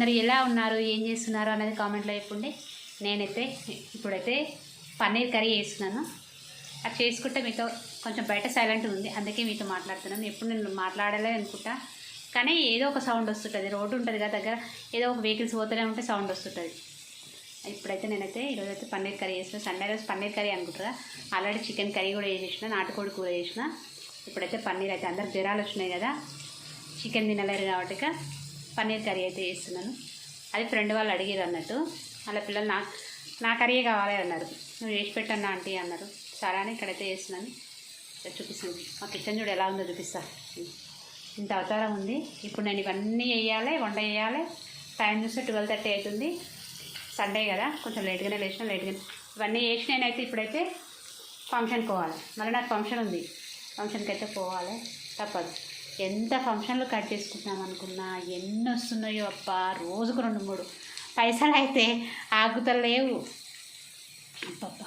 అందరూ ఎలా ఉన్నారు? ఏం చేస్తున్నారు అనేది కామెంట్లో చెప్పండి. నేనైతే ఇప్పుడైతే పన్నీర్ కర్రీ చేస్తున్నాను. అది చేసుకుంటే మీతో కొంచెం బయట సైలెంట్ ఉంది. అందుకే మీతో మాట్లాడుతున్నాను. ఎప్పుడు నేను మాట్లాడలే అనుకుంటా. కానీ ఏదో ఒక సౌండ్ వస్తుంటుంది. రోడ్డు ఉంటుంది కదా దగ్గర. ఏదో ఒక వెహికల్స్ పోతూనే ఉంటే సౌండ్ వస్తుంటుంది. ఇప్పుడైతే నేనైతే ఈరోజు అయితే పన్నీర్ కర్రీ చేసిన సండే రోజు పన్నీర్ కర్రీ అనుకుంటారా? ఆల్రెడీ చికెన్ కర్రీ కూడా చేసేసిన. నాటుకోడి కూర చేసిన. ఇప్పుడైతే పన్నీర్ అయితే అందరు జ్వరాలు వచ్చినాయి కదా. చికెన్ తినలేరు కాబట్టి పన్నీర్ కర్రీ అయితే చేస్తున్నాను. అది ఫ్రెండ్ వాళ్ళు అడిగారు అన్నట్టు. వాళ్ళ పిల్లలు నా నా కర్రీ కావాలి అన్నారు. నువ్వు చేసి పెట్టన్నా ఆంటీ అన్నారు. సరే అని ఇక్కడైతే చేస్తున్నాను. చూపిస్తుంది మా కిచెన్ చూడు ఎలా ఉందో చూపిస్తా. ఇంత అవతారం ఉంది. ఇప్పుడు నేను ఇవన్నీ వేయాలి వంట వేయాలి టైం చూస్తే ట్వెల్వ్ థర్టీ అవుతుంది. సండే కదా. కొంచెం లేట్గానే లేచిన లేట్గా ఇవన్నీ వేసి నేనైతే ఇప్పుడైతే ఫంక్షన్కి పోవాలి. మళ్ళీ నాకు ఫంక్షన్ ఉంది. ఫంక్షన్కి అయితే పోవాలి. తప్పదు. ఎంత ఫంక్షన్లు కట్ చేసుకుంటున్నాం అనుకున్నా ఎన్ని వస్తున్నాయో అప్ప రోజుకు రెండు మూడు. పైసలు అయితే ఆగుతలేవు. అప్పప్ప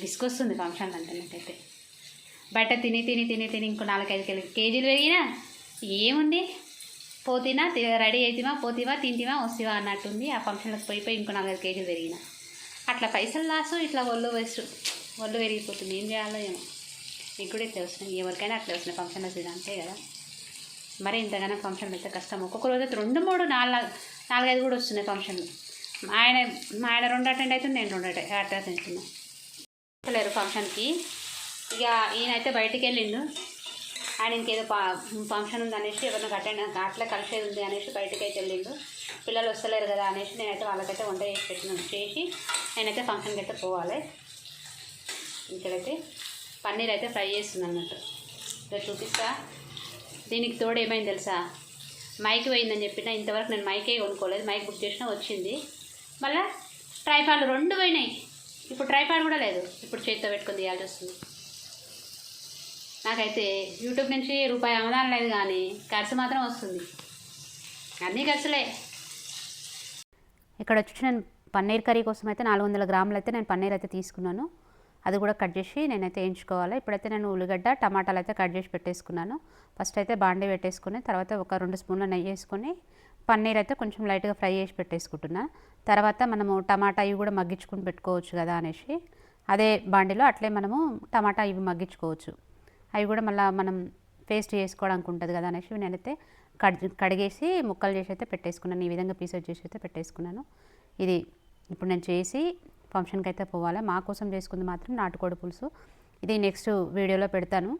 విసుకొస్తుంది ఫంక్షన్లు అంటే నాకైతే. బయట తిని తిని తిని తిని ఇంకో నాలుగైదు కిలో కేజీలు పెరిగినా ఏముంది? పోతినా తి- రెడీ అవుతామా పోతివా తింటివా వస్తావా అన్నట్టుంది. ఆ ఫంక్షన్లకు పోయి పోయి ఇంకో నాలుగైదు కేజీలు పెరిగిన. అట్లా పైసలు లాసు ఇట్లా ఒళ్ళు వేస్ట్. ఒళ్ళు పెరిగిపోతుంది. ఏం చేయాలో ఏమో. మీకు కూడా తెలుసు ఎవరికైనా అట్లా వస్తున్నాయి ఫంక్షన్ ఇది అంతే కదా. మరి ఇంతగానో ఫంక్షన్ అయితే కష్టం. ఒక్కొక్క రోజు అయితే రెండు మూడు నాలుగు నాలుగైదు కూడా వస్తున్నాయి ఫంక్షన్లు. ఆయన మా ఆయన రెండు అటెండ్ అవుతుంది నేను రెండు అటెండ్ అవుతున్నాను లేరు ఫంక్షన్కి. ఇక ఈయనైతే బయటికి వెళ్ళిండు. ఆయన ఇంకేదో పా ఫంక్షన్ ఉంది అనేసి ఎవరిని అటెండ్ అట్లా కలిసేది ఉంది అనేసి బయటికి అయితే వెళ్ళిండు. పిల్లలు వస్తలేరు కదా అనేసి నేనైతే వాళ్ళకైతే వంట చేసి పెట్టిన చేసి నేనైతే ఫంక్షన్కి అయితే పోవాలి. ఇక్కడైతే పన్నీర్ అయితే ఫ్రై చేస్తుంది అన్నట్టు ఇక్కడ చూపిస్తా. దీనికి తోడు ఏమైంది తెలుసా? మైక్ పోయిందని చెప్పిన ఇంతవరకు నేను మైకే కొనుక్కోలేదు. మైక్ బుక్ చేసినా వచ్చింది. మళ్ళీ ట్రైపాడ్ రెండు పోయినాయి. ఇప్పుడు ట్రైపాడ్ కూడా లేదు. ఇప్పుడు చేతితో పెట్టుకుని తీయాల్సి వస్తుంది. నాకైతే యూట్యూబ్ నుంచి రూపాయి ఆమదానం లేదు కానీ ఖర్చు మాత్రం వస్తుంది. అన్నీ ఖర్చులే. ఇక్కడ వచ్చి నేను పన్నీర్ కర్రీ కోసం అయితే నాలుగు వందల గ్రాములు అయితే నేను పన్నీర్ అయితే తీసుకున్నాను. అది కూడా కట్ చేసి నేనైతే వేయించుకోవాలి. ఇప్పుడైతే నేను ఉల్లిగడ్డ టమాటాలు అయితే కట్ చేసి పెట్టేసుకున్నాను. ఫస్ట్ అయితే బాండీ పెట్టేసుకుని తర్వాత ఒక రెండు స్పూన్ల నెయ్యి వేసుకొని పన్నీర్ అయితే కొంచెం లైట్గా ఫ్రై చేసి పెట్టేసుకుంటున్నా. తర్వాత మనము టమాటా ఇవి కూడా మగ్గించుకుని పెట్టుకోవచ్చు కదా అనేసి అదే బాండీలో అట్లే మనము టమాటా ఇవి మగ్గించుకోవచ్చు. అవి కూడా మళ్ళీ మనం పేస్ట్ చేసుకోవడానికి ఉంటుంది కదా అనేసి నేనైతే కడ్ కడిగేసి ముక్కలు చేసి అయితే పెట్టేసుకున్నాను. ఈ విధంగా పీసెస్ చేసి అయితే పెట్టేసుకున్నాను. ఇది ఇప్పుడు నేను చేసి ఫంక్షన్కి అయితే పోవాలి. మా కోసం చేసుకుంది మాత్రం నాటుకోడి పులుసు. ఇది నెక్స్ట్ వీడియోలో పెడతాను.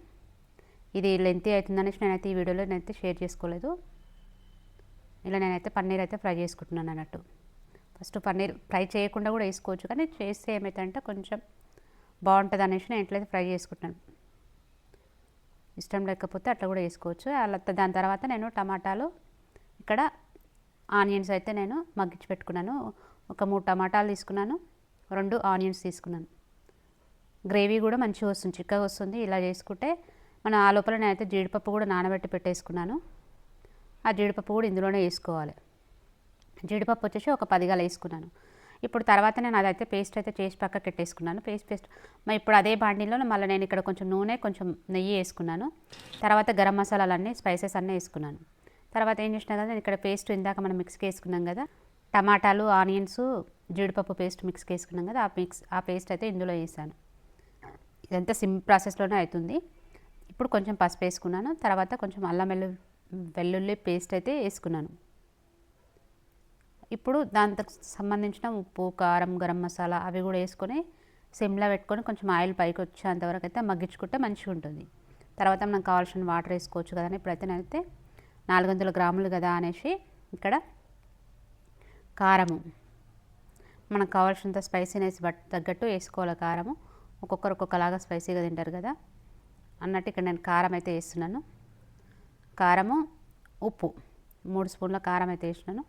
ఇది లెంతీ అవుతుందనేసి నేనైతే ఈ వీడియోలో నేనైతే షేర్ చేసుకోలేదు. ఇలా నేనైతే పన్నీర్ అయితే ఫ్రై చేసుకుంటున్నాను అన్నట్టు. ఫస్ట్ పన్నీర్ ఫ్రై చేయకుండా కూడా వేసుకోవచ్చు. కానీ చేస్తే ఏమవుతుందంటే కొంచెం బాగుంటుంది అనేసి నేను ఎట్లయితే ఫ్రై చేసుకుంటున్నాను. ఇష్టం లేకపోతే అట్లా కూడా వేసుకోవచ్చు. అలా దాని తర్వాత నేను టమాటాలు ఇక్కడ ఆనియన్స్ అయితే నేను మగ్గించి పెట్టుకున్నాను. ఒక మూడు టమాటాలు తీసుకున్నాను. రెండు ఆనియన్స్ తీసుకున్నాను. గ్రేవీ కూడా మంచిగా వస్తుంది చిక్కగా వస్తుంది. ఇలా చేసుకుంటే మనం ఆ లోపల నేనైతే జీడిపప్పు కూడా నానబెట్టి పెట్టేసుకున్నాను. ఆ జీడిపప్పు కూడా ఇందులోనే వేసుకోవాలి. జీడిపప్పు వచ్చేసి ఒక పదిగాలు వేసుకున్నాను. ఇప్పుడు తర్వాత నేను అదైతే పేస్ట్ అయితే చేసి పక్కకి పెట్టేసుకున్నాను. Paste paste. మరి ఇప్పుడు అదే బాండీలో మళ్ళీ నేను ఇక్కడ కొంచెం నూనె కొంచెం నెయ్యి వేసుకున్నాను. తర్వాత గరం మసాలాలన్నీ స్పైసెస్ అన్నీ వేసుకున్నాను. తర్వాత ఏం చేసినా కదా నేను ఇక్కడ పేస్ట్ ఇందాక మనం మిక్స్కి వేసుకున్నాం కదా టమాటాలు ఆనియన్స్ జీడిపప్పు పేస్ట్ మిక్స్ వేసుకున్నాం కదా ఆ మిక్స్ ఆ పేస్ట్ అయితే ఇందులో వేసాను. ఇదంతా సిమ్ ప్రాసెస్లోనే అవుతుంది ఇప్పుడు కొంచెం పసుపు వేసుకున్నాను తర్వాత కొంచెం అల్లం వెల్లు వెల్లుల్లి పేస్ట్ అయితే వేసుకున్నాను. ఇప్పుడు దానికి సంబంధించిన ఉప్పు కారం గరం మసాలా అవి కూడా వేసుకొని సిమ్లో పెట్టుకొని కొంచెం ఆయిల్ పైకి వచ్చేంతవరకు అయితే మగ్గించుకుంటే మంచిగా ఉంటుంది. తర్వాత మనకు కావాల్సిన వాటర్ వేసుకోవచ్చు కదా ఇప్పుడైతే నేనైతే నాలుగు వందల గ్రాములు కదా అనేసి ఇక్కడ కారము మనకు కావాల్సినంత స్పైసీనెస్ బట్ తగ్గట్టు వేసుకోవాలి కారము. ఒక్కొక్కరు ఒక్కొక్కలాగా స్పైసీగా తింటారు కదా. అన్నట్టు ఇక్కడ నేను కారం అయితే వేస్తున్నాను. కారము ఉప్పు. మూడు స్పూన్ల కారం అయితే వేసినాను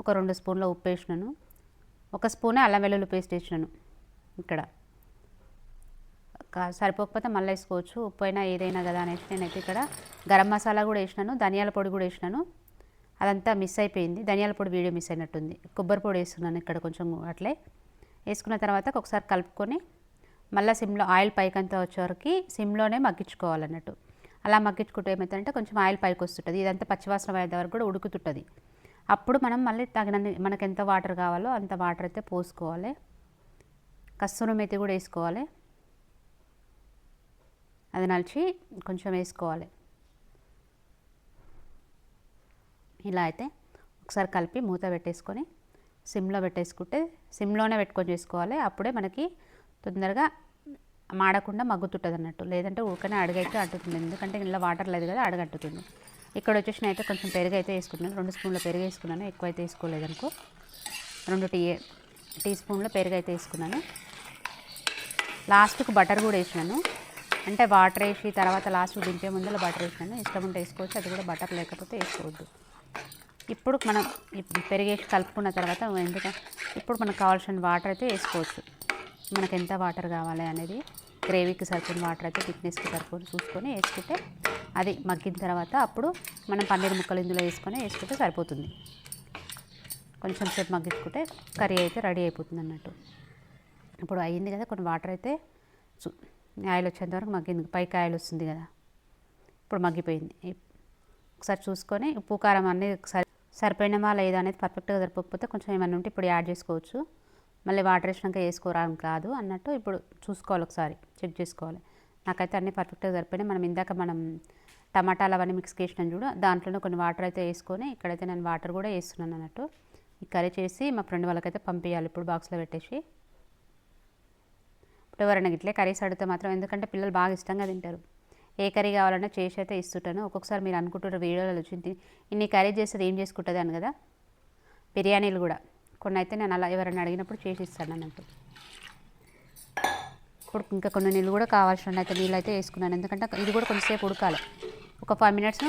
ఒక రెండు స్పూన్ల ఉప్పు వేసినాను ఒక స్పూనే అల్లం వెల్లుల్లి పేస్ట్ వేసినాను ఇక్కడ. సరిపోకపోతే మళ్ళీ వేసుకోవచ్చు. ఉప్పు అయినా ఏదైనా కదా అనేసి నేనైతే ఇక్కడ గరం మసాలా కూడా వేసినాను. ధనియాల పొడి కూడా వేసినాను. అదంతా మిస్ అయిపోయింది. ధనియాల పొడి వీడియో మిస్ అయినట్టుంది. కొబ్బరి పొడి వేస్తున్నాను ఇక్కడ కొంచెం అట్లే. వేసుకున్న తర్వాత ఒకసారి కలుపుకొని మళ్ళీ సిమ్లో ఆయిల్ పైకంతా వచ్చేవరకు సిమ్లోనే మగ్గించుకోవాలన్నట్టు. అలా మగ్గించుకుంటే ఏమవుతుందంటే కొంచెం ఆయిల్ పైకి వస్తుంటుంది ఇదంతా పచ్చివాసన అయ్యేంత వరకు కూడా ఉడుకుతుంటుంది. అప్పుడు మనం మళ్ళీ తగినన్ని మనకు ఎంత వాటర్ కావాలో అంత వాటర్ అయితే పోసుకోవాలి. కస్తూరి మెతి కూడా వేసుకోవాలి. అది నలిచి కొంచెం వేసుకోవాలి. ఇలా అయితే ఒకసారి కలిపి మూత పెట్టేసుకొని సిమ్లో పెట్టేసుకుంటే సిమ్లోనే పెట్టుకొని చేసుకోవాలి. అప్పుడే మనకి తొందరగా మాడకుండా మగ్గుతుంటుంది అన్నట్టు. లేదంటే ఊరికనే అడుగైతే అంటుతుంది. ఎందుకంటే ఇలా వాటర్ లేదు కదా అడగంటుతుంది. ఇక్కడ వచ్చేసిన అయితే కొంచెం పెరుగు అయితే వేసుకున్నాను. రెండు స్పూన్ల పెరుగు వేసుకున్నాను. ఎక్కువ అయితే వేసుకోలేదు అనుకో. రెండు టీ టీ స్పూన్ల పెరుగు అయితే వేసుకున్నాను. లాస్ట్కు బటర్ కూడా వేసినాను. అంటే వాటర్ వేసి తర్వాత లాస్ట్ దింపే ముందు బటర్ వేసినాను. ఇష్టం ఉంటే వేసుకోవచ్చు. అది కూడా బటర్ లేకపోతే వేసుకోవద్దు. ఇప్పుడు మనం ఇప్పుడు పెరిగేసి కలుపుకున్న తర్వాత ఎందుకంటే ఇప్పుడు మనకు కావాల్సిన వాటర్ అయితే వేసుకోవచ్చు. మనకు ఎంత వాటర్ కావాలి అనేది గ్రేవీకి సరిపోయిన వాటర్ అయితే థిక్నెస్కి సరిపోయి చూసుకొని వేసుకుంటే అది మగ్గిన తర్వాత అప్పుడు మనం పన్నీర్ ముక్కలు ఇందులో వేసుకొని వేసుకుంటే సరిపోతుంది. కొంచెం సేపు మగ్గించుకుంటే కర్రీ అయితే రెడీ అయిపోతుంది అన్నట్టు. ఇప్పుడు అయ్యింది కదా కొన్ని వాటర్ అయితే చూ- ఆయిల్ వచ్చేంత వరకు మగ్గింది. పైకి ఆయిల్ వస్తుంది కదా. ఇప్పుడు మగ్గిపోయింది. ఒకసారి చూసుకొని ఉప్పు కారం అన్నీ ఒకసారి సరిపోయినమా లేదా అనేది పర్ఫెక్ట్గా సరిపోకపోతే కొంచెం ఏమైనా ఉంటే ఇప్పుడు యాడ్ చేసుకోవచ్చు. మళ్ళీ వాటర్ వేసినాక వేసుకోరాని కాదు అన్నట్టు ఇప్పుడు చూసుకోవాలి ఒకసారి చెక్ చేసుకోవాలి. నాకైతే అన్నీ పర్ఫెక్ట్గా సరిపోయినాయి. మనం ఇందాక మనం టమాటాలు అవన్నీ మిక్స్ చేసినాం చూడు దాంట్లోనే కొన్ని వాటర్ అయితే వేసుకొని ఇక్కడైతే నేను వాటర్ కూడా వేస్తున్నాను అన్నట్టు. ఈ కర్రీ చేసి మా ఫ్రెండ్ వాళ్ళకైతే పంపించాలి ఇప్పుడు బాక్స్లో పెట్టేసి. ఇప్పుడు ఎవరైనా ఇట్లే కర్రీస్ అడిగితే మాత్రం ఎందుకంటే పిల్లలు బాగా ఇష్టంగా తింటారు. ఏ కర్రీ కావాలన్నా చేసి అయితే ఇస్తుంటాను. ఒక్కొక్కసారి మీరు అనుకుంటున్న వీడియోలో వచ్చింది ఇన్ని కర్రీ చేస్తుంది ఏం చేసుకుంటుంది అని కదా? బిర్యానీలు కూడా. కొన్ని అయితే నేను అలా ఎవరైనా అడిగినప్పుడు చేసి ఇస్తాను అన్నట్టు. ఇప్పుడు ఇంకా కొన్ని నీళ్ళు కూడా కావాల్సిన అయితే నీళ్ళు అయితే వేసుకున్నాను. ఎందుకంటే ఇది కూడా కొంచెంసేపు ఉడకాలి. ఒక ఫైవ్ మినిట్స్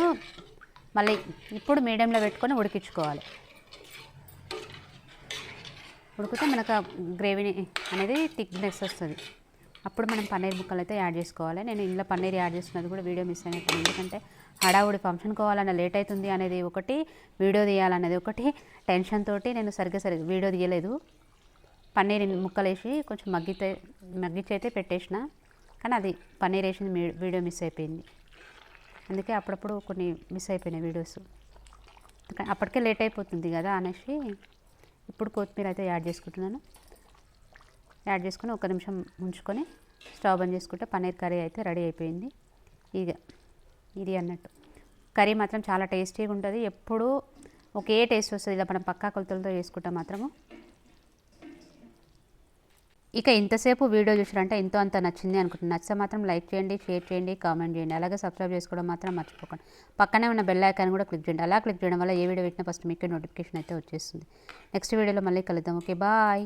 మళ్ళీ ఇప్పుడు మీడియంలో పెట్టుకొని ఉడికించుకోవాలి. ఉడికితే మనకు ఆ గ్రేవీ అనేది థిక్నెస్ వస్తుంది. అప్పుడు మనం పన్నీర్ ముక్కలు అయితే యాడ్ చేసుకోవాలి. నేను ఇంట్లో పన్నీర్ యాడ్ చేస్తున్నది కూడా వీడియో మిస్ అయినట్టు ఎందుకంటే హడావుడి ఫంక్షన్ కోవాలన్న లేట్ అవుతుంది అనేది ఒకటి వీడియో తీయాలనేది ఒకటి. టెన్షన్ తోటి నేను సరిగ్గా సరిగ్గా వీడియో తీయలేదు. పన్నీర్ ముక్కలు వేసి కొంచెం మగ్గితే మగ్గిచ్చైతే అయితే పెట్టేసిన. కానీ అది పన్నీర్ వేసింది వీడియో మిస్ అయిపోయింది. అందుకే అప్పుడప్పుడు కొన్ని మిస్ అయిపోయినాయి వీడియోస్. అప్పటికే లేట్ అయిపోతుంది కదా అనేసి ఇప్పుడు కొత్తిమీర అయితే యాడ్ చేసుకుంటున్నాను. యాడ్ చేసుకొని ఒక నిమిషం ఉంచుకొని స్టవ్ బంద్ చేసుకుంటే పన్నీర్ కర్రీ అయితే రెడీ అయిపోయింది. ఇక ఇది అన్నట్టు. కర్రీ మాత్రం చాలా టేస్టీగా ఉంటుంది. ఎప్పుడూ ఒకే టేస్ట్ వస్తుంది. ఇలా మనం పక్కా కొలతలతో చేసుకుంటాం మాత్రము. ఇక ఇంతసేపు వీడియో చూసారంటే ఎంతో అంత నచ్చింది అనుకుంటున్నాను నచ్చితే మాత్రం లైక్ చేయండి షేర్ చేయండి కామెంట్ చేయండి. అలాగే సబ్స్క్రైబ్ చేసుకోవడం మాత్రం మర్చిపోకండి. పక్కనే ఉన్న బెల్ ఐకాన్ కూడా క్లిక్ చేయండి. అలా క్లిక్ చేయడం వల్ల ఏ వీడియో పెట్టినా ఫస్ట్ మీకు నోటిఫికేషన్ అయితే వచ్చేస్తుంది. నెక్స్ట్ వీడియోలో మళ్ళీ కలుద్దాం. Okay bye.